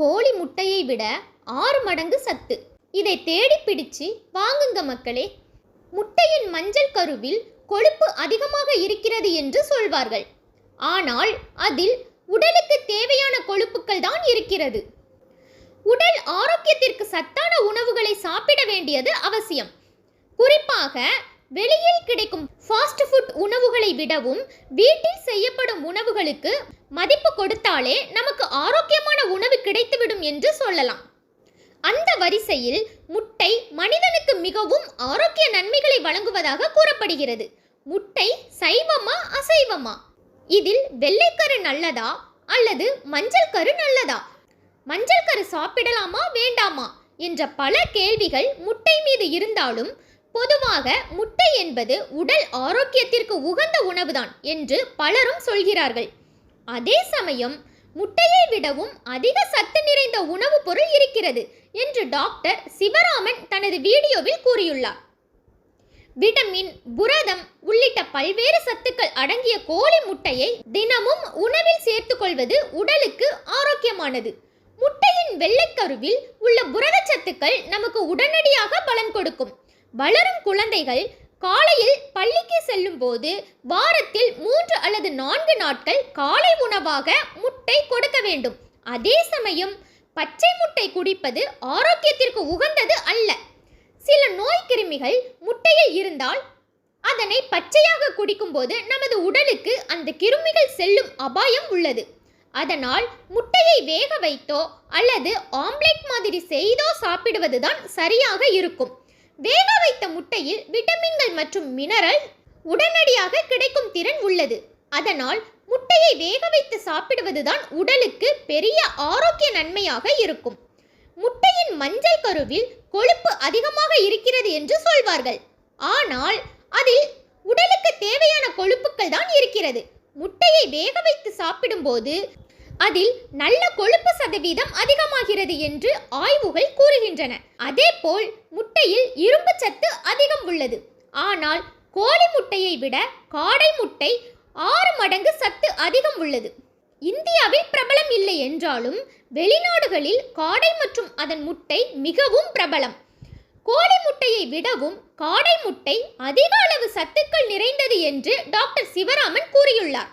கோழி முட்டையை விட ஆறு மடங்கு சத்து. இதை தேடி பிடிச்சு வாங்குங்க மக்களே. முட்டையின் மஞ்சள் கருவில் கொழுப்பு அதிகமாக இருக்கிறது என்று சொல்வார்கள். ஆனால் அதில் உடலுக்கு தேவையான கொழுப்புகள் தான் இருக்கிறது. உடல் ஆரோக்கியத்திற்கு சத்தான உணவுகளை சாப்பிட வேண்டியது அவசியம். குறிப்பாக வெளியில் கிடைக்கும் ஃபாஸ்ட் ஃபுட் உணவுகளை விடவும் வீட்டில் செய்யப்படும் உணவுகளுக்கு மதிப்பு கொடுத்தாலே நமக்கு ஆரோக்கியமான உணவு கிடைத்துவிடும் என்று சொல்லலாம். அந்த வரிசையில் முட்டை மனிதனுக்கு மிகவும் ஆரோக்கிய நன்மைகளை வழங்குவதாக கூறப்படுகிறது. முட்டை சைவமா அசைவமா? இதில் வெள்ளைக்கரு நல்லதா அல்லது மஞ்சள் கரு நல்லதா? மஞ்சள் கரு சாப்பிடலாமா வேண்டாமா? என்ற பல கேள்விகள் முட்டை மீது இருந்தாலும் பொதுவாக முட்டை என்பது உடல் ஆரோக்கியத்திற்கு உகந்த உணவுதான் என்று பலரும் சொல்கிறார்கள். அதே சமயம் முட்டையை விடவும் அதிக சத்து நிறைந்த உணவுப் பொருள் இருக்கிறது என்று டாக்டர் சிவராமன் தனது வீடியோவில் கூறியுள்ளார். விட்டமின் புரதம் உள்ளிட்ட பல்வேறு சத்துக்கள் அடங்கிய கோழி முட்டையை தினமும் உணவில் சேர்த்துக்கொள்வது உடலுக்கு ஆரோக்கியமானது. முட்டையின் வெள்ளைக்கருவில் உள்ள புரதச்சத்துக்கள் நமக்கு உடனடியாக பலன் கொடுக்கும். வளரும் குழந்தைகள் காலையில் பள்ளிக்கு செல்லும் போது வாரத்தில் மூன்று அல்லது நான்கு நாட்கள் காலை உணவாக முட்டை கொடுக்க வேண்டும். அதே சமயம் பச்சை முட்டை குடிப்பது ஆரோக்கியத்திற்கு உகந்தது அல்ல. சில நோய் கிருமிகள் முட்டையில் இருந்தால் அதனை பச்சையாக குடிக்கும்போது நமது உடலுக்கு அந்த கிருமிகள் செல்லும் அபாயம் உள்ளது. அதனால் முட்டையை வேக வைத்தோ அல்லது ஆம்லெட் மாதிரி செய்தோ சாப்பிடுவதுதான் சரியாக இருக்கும். வேக வைத்த முட்டையில் விட்டமின்கள் மற்றும் மினரல் உடனடியாக கிடைக்கும் திறன் உள்ளது. அதனால் முட்டையை வேக வைத்து சாப்பிடுவதுதான் உடலுக்கு பெரிய ஆரோக்கிய நன்மையாக இருக்கும். முட்டையின் மஞ்சள் கருவில் கொழுப்பு அதிகமாக இருக்கிறது என்று சொல்வார்கள். ஆனால் அதில் உடலுக்கு தேவையான கொழுப்புகள் தான் இருக்கிறது. முட்டையை வேக வைத்து சாப்பிடும்போது அதில் நல்ல கொழுப்பு சதவீதம் அதிகமாகிறது என்று ஆய்வுகள் கூறுகின்றன. அதேபோல் முட்டையில் இரும்பு சத்து அதிகம் உள்ளது. ஆனால் கோழி முட்டையை விட காடை முட்டை ஆறு மடங்கு சத்து அதிகம் உள்ளது. இந்தியாவில் பிரபலம் இல்லை என்றாலும் வெளிநாடுகளில் காடை மற்றும் அதன் முட்டை மிகவும் பிரபலம். கோழி முட்டையை விடவும் காடை முட்டை அதிக அளவு சத்துக்கள் நிறைந்தது என்று டாக்டர் சிவராமன் கூறியுள்ளார்.